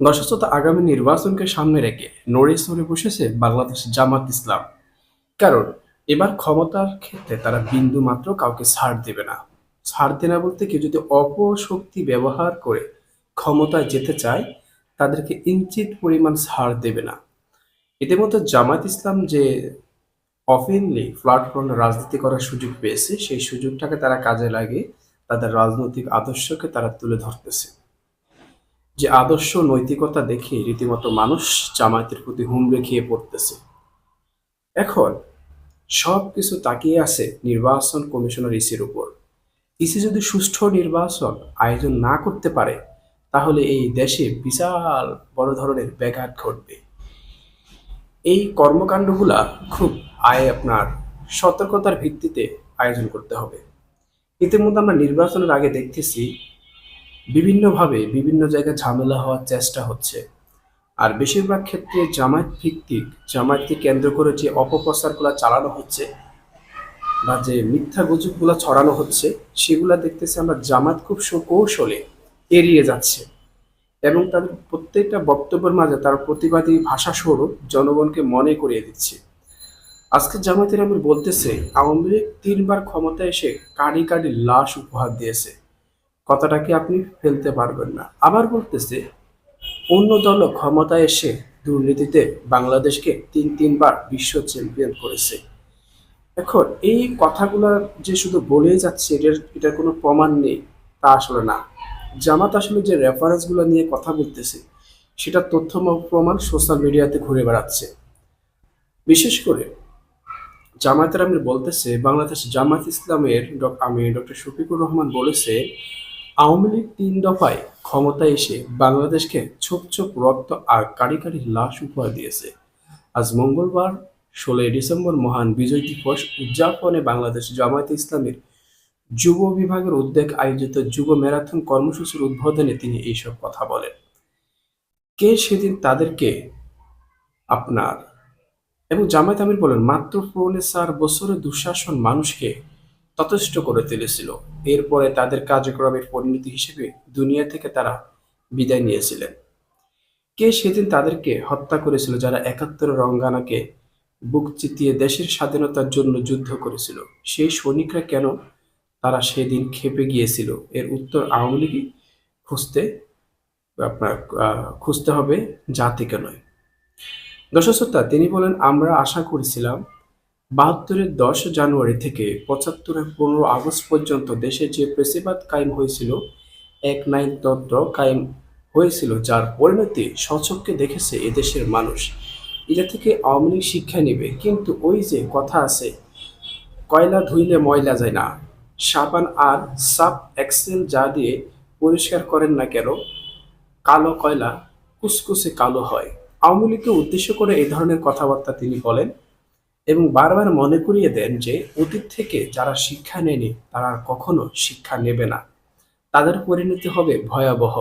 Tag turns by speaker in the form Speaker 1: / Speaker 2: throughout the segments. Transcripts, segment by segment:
Speaker 1: দর্শক আগামী নির্বাচনকে সামনে রেখে নড়ে সরে বসেছে বাংলাদেশ জামাত ইসলাম। কারণ, এবার ক্ষমতার ক্ষেত্রে তারা বিন্দু মাত্র কাউকে ছাড় দেবে না। ছাড় দেবে না বলতে কেউ যদি অপশক্তি ব্যবহার করে ক্ষমতায় যেতে চায়, তাদেরকে ইঞ্চিত পরিমাণ ছাড় দেবে না। ইতিমধ্যে জামাত ইসলাম যে অফেনলি প্ল্যাটফর্মে রাজনীতি করার সুযোগ পেয়েছে, সেই সুযোগটাকে তারা কাজে লাগিয়ে তাদের রাজনৈতিক আদর্শকে তারা তুলে ধরতেছে। যে আদর্শ নৈতিকতা দেখে রীতিমতো মানুষ জামায়াতের প্রতি হুমড়ে খেয়ে পড়তেছে। এখন সব কিছু তাকিয়ে আছে নির্বাচন কমিশনার ইসির উপর। ইসি যদি সুষ্ঠু নির্বাচন আয়োজন না করতে পারে, তাহলে এই দেশে বিশাল বড় ধরনের ব্যাঘাত ঘটবে। এই কর্মকাণ্ডগুলা খুব আয় আপনার সতর্কতার ভিত্তিতে আয়োজন করতে হবে। ইতিমধ্যে আমরা নির্বাচনের আগে দেখতেছি বিভিন্নভাবে বিভিন্ন জায়গায় ঝামেলা হওয়ার চেষ্টা হচ্ছে। আর বেশিরভাগ ক্ষেত্রে জামায়াত ভিত্তিক জামায়াতকে কেন্দ্র করে যে অপপ্রচারগুলো চালানো হচ্ছে বা যে মিথ্যা গুজবগুলো ছড়ানো হচ্ছে, সেগুলা দেখতেছি আমরা জামাত খুব সুকৌশলে এড়িয়ে যাচ্ছে। এবং তাদের প্রত্যেকটা বক্তব্যের মাঝে তার প্রতিবাদী ভাষা স্বরূপ জনগণকে মনে করিয়ে দিচ্ছে। আজকে জামাতের আমি বলতেছে, আওয়ামী লীগ তিনবার ক্ষমতায় এসে কাড়ি কাড়ি লাশ উপহার দিয়েছে। কথাটাকে আপনি ফেলতে পারবেন না? আবার বলতেছে, অন্য দল ক্ষমতায় এসে দুর্নীতিতে বাংলাদেশকে তিন তিনবার বিশ্ব চ্যাম্পিয়ন করেছে। এখন এই কথাগুলো যে শুধু বলেই যাচ্ছে, এটার এটার কোনো প্রমাণ নেই, তা আসলে না। জামাত আসলে যে রেফারেন্সগুলো নিয়ে কথা বলতেছে, সেটা তথ্য প্রমাণ সোশ্যাল মিডিয়াতে ঘুরে বেড়াচ্ছে। বিশেষ করে জামায়াতের আমি বলতেছে, বাংলাদেশ জামাত ইসলামের আমি ডক্টর শফিকুর রহমান বলেছে আওয়ামী লীগ তিন দফায় ক্ষমতায় এসে বাংলাদেশকে ছোপ ছোপ রক্ত আর কারি কারি লাশ উপহার দিয়েছে। আজ মঙ্গলবার, ষোলোই ডিসেম্বর মহান বিজয় দিবস উদযাপনে বাংলাদেশ জামায়াতে ইসলামের যুব বিভাগের উদ্যোগ আয়োজিত যুব ম্যারাথন কর্মসূচির উদ্বোধনে তিনি এইসব কথা বলেন। কে সেদিন তাদেরকে আপনার? এবং জামায়াত আমির বলেন, মাত্র পৌনে চার বছরের দুঃশাসন মানুষকে তথেষ্ট করে তুলেছিল। এরপরে তাদের কার্যক্রমের পরিণতি হিসেবে দুনিয়া থেকে তারা বিদায় নিয়েছিলেন। কে সেদিন তাদেরকে হত্যা করেছিল যারা একাত্তর রঙ্গানাকে বুক চিতিয়ে দেশের স্বাধীনতার জন্য যুদ্ধ করেছিল? সেই সৈনিকরা কেন তারা সেদিন খেপে গিয়েছিল? এর উত্তর আওয়ামী লীগই খুঁজতে আপনার খুঁজতে হবে জাতিকে নয়। দর্শক শ্রোতা, তিনি বলেন আমরা আশা করেছিলাম বাহাত্তরের দশ জানুয়ারি থেকে পঁচাত্তরের পনেরো আগস্ট পর্যন্ত দেশে যে প্রেসিবাদ কায়েম হয়েছিল, এক নাইন তন্ত্র কায়েম হয়েছিল, যার পরিণতি স্বচক্ষে দেখেছে এদেশের মানুষ। এটা থেকে আওয়ামী লীগ শিক্ষা নেবে। কিন্তু ওই যে কথা আছে, কয়লা ধুইলে ময়লা যায় না। সাবান আর সাব এক্সেল যা দিয়ে পরিষ্কার করেন না কেন, কালো কয়লা কুসকুসে কালো হয়। আওয়ামী লীগকে উদ্দেশ্য করে এই ধরনের কথাবার্তা তিনি বলেন। এবং বারবার মনে করিয়ে দেন যে, অতীত থেকে যারা শিক্ষা নেয়নি, তারা কখনো শিক্ষা নেবে না। তাদের পরিণতি হবে ভয়াবহ।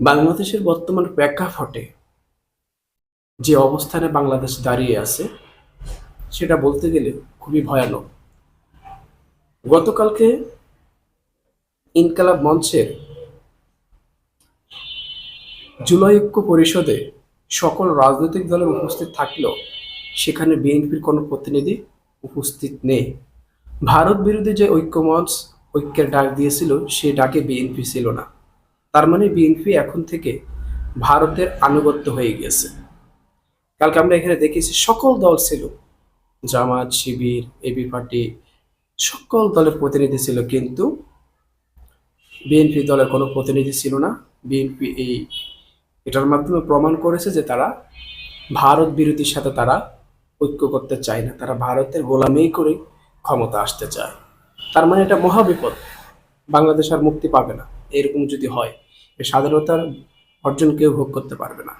Speaker 1: বাংলাদেশের বর্তমান প্রেক্ষাপটে যে অবস্থানে বাংলাদেশ দাঁড়িয়ে আছে, সেটা বলতে গেলে খুবই ভয়ানক। গতকালকে ইনকালাব মঞ্চের জুলাই ঐক্য পরিষদে সকল রাজনৈতিক দলের উপস্থিত থাকলেও সেখানে বিএনপির কোনো প্রতিনিধি উপস্থিত নেই। ভারত বিরোধী যে ঐক্যমঞ্চ, ঐক্যের ডাক দিয়েছিল, সে ডাকে বিএনপি ছিল না। তার মানে বিএনপি এখন থেকে ভারতের আনুগত্য হয়ে গিয়েছে। কালকে আমরা এখানে দেখেছি সকল দল ছিল। জামাত, শিবির এবি পার্টি, সকল দলের প্রতিনিধি ছিল, কিন্তু বিএনপি দলের কোনো প্রতিনিধি ছিল না। বিএনপি এই এটার মাধ্যমে প্রমাণ করেছে যে তারা ভারত বিরোধীর সাথে তারা ঐক্য করতে চায় না। তারা ভারতের গোলামেই করে ক্ষমতা আসতে চায়। তার মানে এটা মহাবিপদ বাংলাদেশ আর মুক্তি পাবে না। এরকম যদি হয় সাধারণতার স্বাধীনতার অর্জন কেউ ভোগ করতে পারবে না।